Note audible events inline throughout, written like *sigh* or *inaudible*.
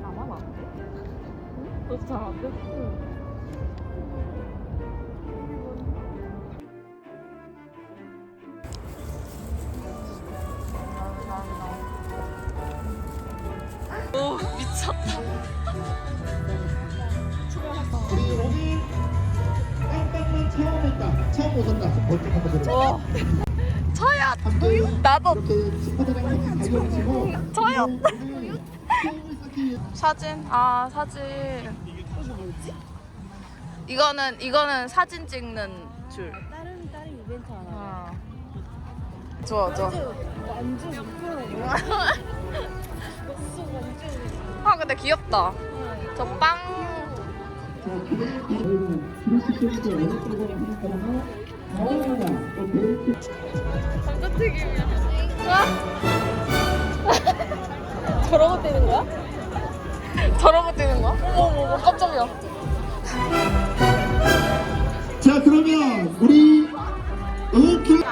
나만 안 돼? 너도 잘안 돼? 오 미쳤다. 오셨다. 벌칙 한번 들어. 와. 저야. 나도 이렇게 같이 가져오시고. 저요. 위해 *laughs* 사진. 아 사진. 이거? 이거는 이거는 사진 찍는 줄. 다른 다른 이벤트 하나. 아. 좋아 좋아. 완전 거야. 완전. 아 근데 귀엽다. 저 빵. 감자튀김이야. 와! 저런 거 떼는 거야? *laughs* 저런 거 떼는 거야? 어머머머 깜짝이야. 자 그러면 우리 오케이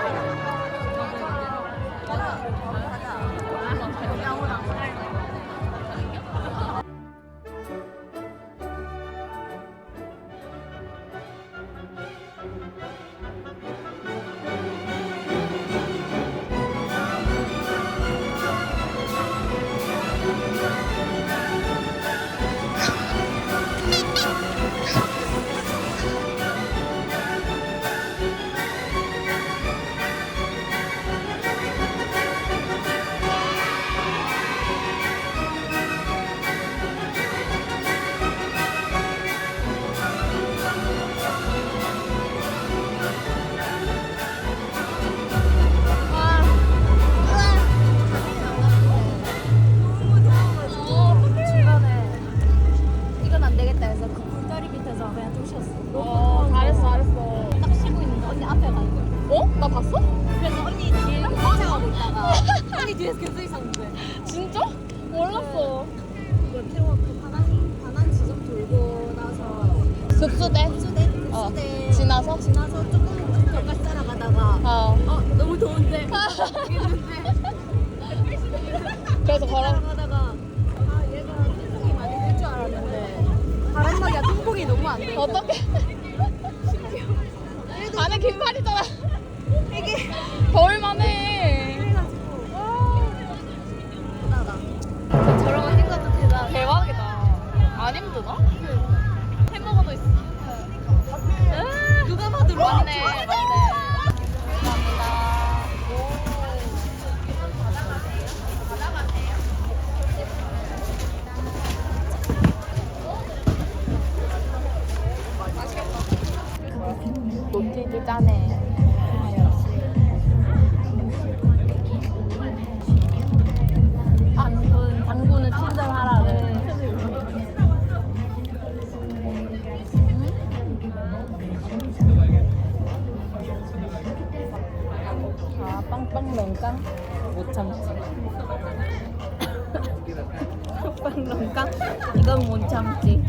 빵런깡? 이건 못 참지.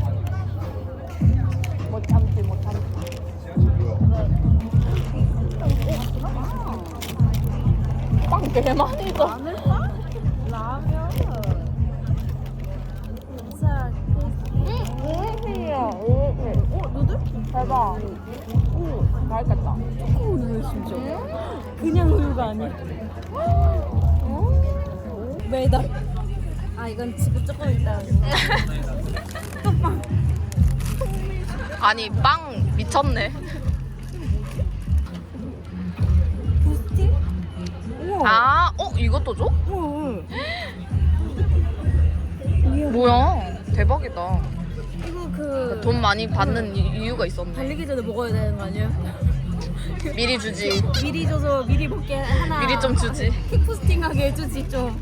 못 참지, 못 참지. 빵 되게 많이 줘. 마늘빵? 라면. 쌀. 오이시야, 오이시. 어 너들? 대박. 오, 맛있겠다. 오 너들 진짜. 그냥 우유가 아니야. 매달. 아 이건 지금 조금 있다. *laughs* 아니, 빵 미쳤네. 부스팅? 우와. 아, 어, 이것도 줘? 우와. 뭐야, 대박이다. 이거 그 돈 많이 받는 이- 이유가 있었네. 달리기 전에 먹어야 되는 거 아니야? 미리 주지. 미리 줘서 미리 먹게 하나. 미리 좀 주지. 킥부스팅하게 해주지 좀.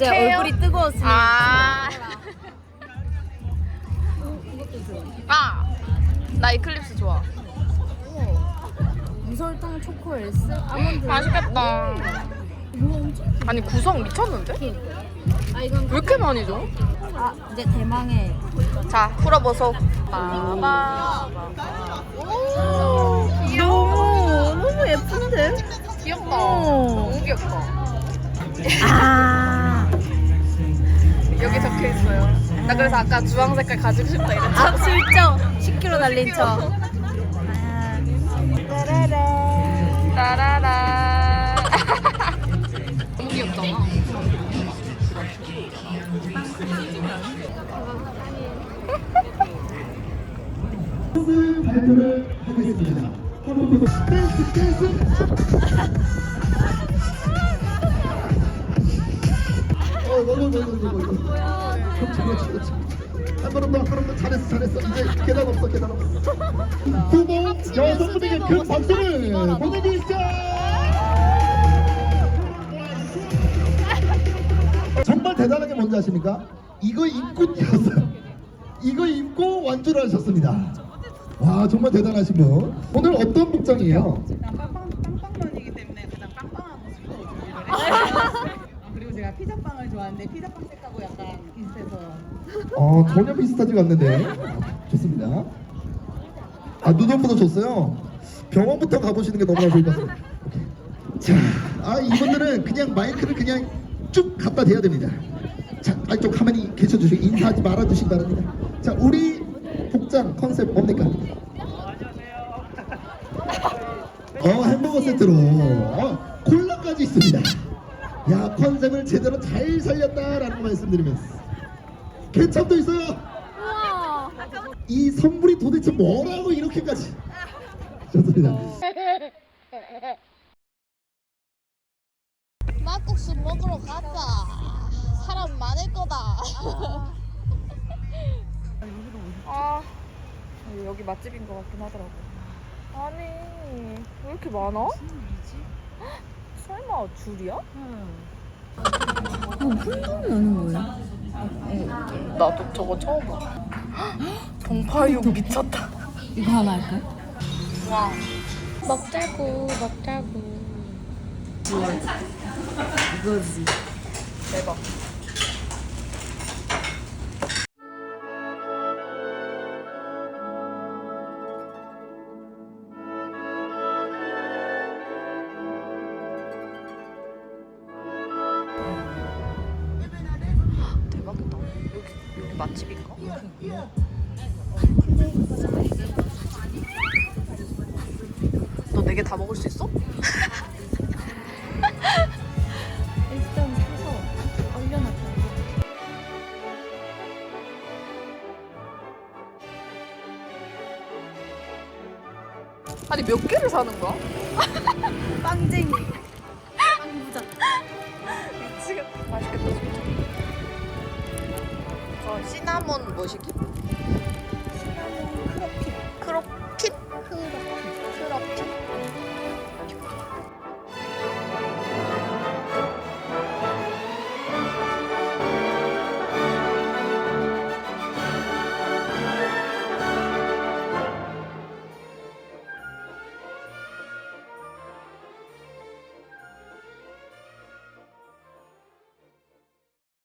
이제 케어? 얼굴이 뜨거웠으니. 아. 이것도 줘. 아, 나 이클립스 좋아. 무설탕 초코 엘스 아몬드. 맛있겠다. 이거 엄청 아니 구성 미쳤는데? 긴. 아 이건 왜 이렇게 많이 줘? 아 이제 대망의 자, 풀어보소. 빠바. 오, 나 그래서 아까 주황 색깔 가지고 싶다 이랬잖아. 아 실적 10kg 달린 척. 따라라. 따라라. 너무 귀엽잖아. 발표를 하겠습니다. 댄스 댄스. 그렇지 그렇지 그렇지. 한번 더, 한번더 잘했어 잘했어. 이제 계단 없어 계단 없어. 후보 여성분에게 큰 박수를 보내주시죠. 정말 대단한 게 뭔지 아십니까? 이거 입고 뛰었어요. 이거 입고 완주를 하셨습니다. 와 정말 대단하신 분. 오늘 어떤 복장이에요? 빵빵만이기 때문에 가장 빵빵한 모습으로 준비를 했어요. *laughs* 제가 피자빵을 좋아하는데 피자빵 색하고 약간 비슷해서 어 전혀 비슷하지가 않는데 좋습니다. 아 눈썹부터 줬어요. 병원부터 가보시는 게 너무나 좋을 것 같습니다. 오케이. 자, 아 이분들은 그냥 마이크를 그냥 쭉 갖다 대야 됩니다. 자, 아, 좀 가만히 계셔주시고 인사하지 말아주시기 바랍니다. 자, 우리 복장 컨셉 뭡니까? 어 햄버거 세트로 어, 콜라까지 있습니다. 야 컨셉을 제대로 잘 살렸다라는 말씀드리면서 케첩도 있어요. 우와. 이 선물이 도대체 뭐라고 이렇게까지 좋습니다. 막국수 먹으러 가자. 사람 많을 거다. 아, 여기 맛집인 것 같긴 하더라고. 아니, 왜 이렇게 많아? 설마 줄이야? 훈련은 뭐야? 나도 저거 처음 봐. *gasps* 동파육 미쳤다. 이거 하나 할까요? 와. 먹자고, 먹자고. 이거지. 대박. 맛집인가? 너 네 개 다 먹을 수 있어? *laughs* 일단 사서 얼려놨다. 아니 몇 개를 사는 거야? 빵쟁이. *laughs* 빵부자. 미치겠다. 맛있겠다 진짜. 저 시나몬 뭐 시키? 시나몬 크로키. 크로킨? 크로키.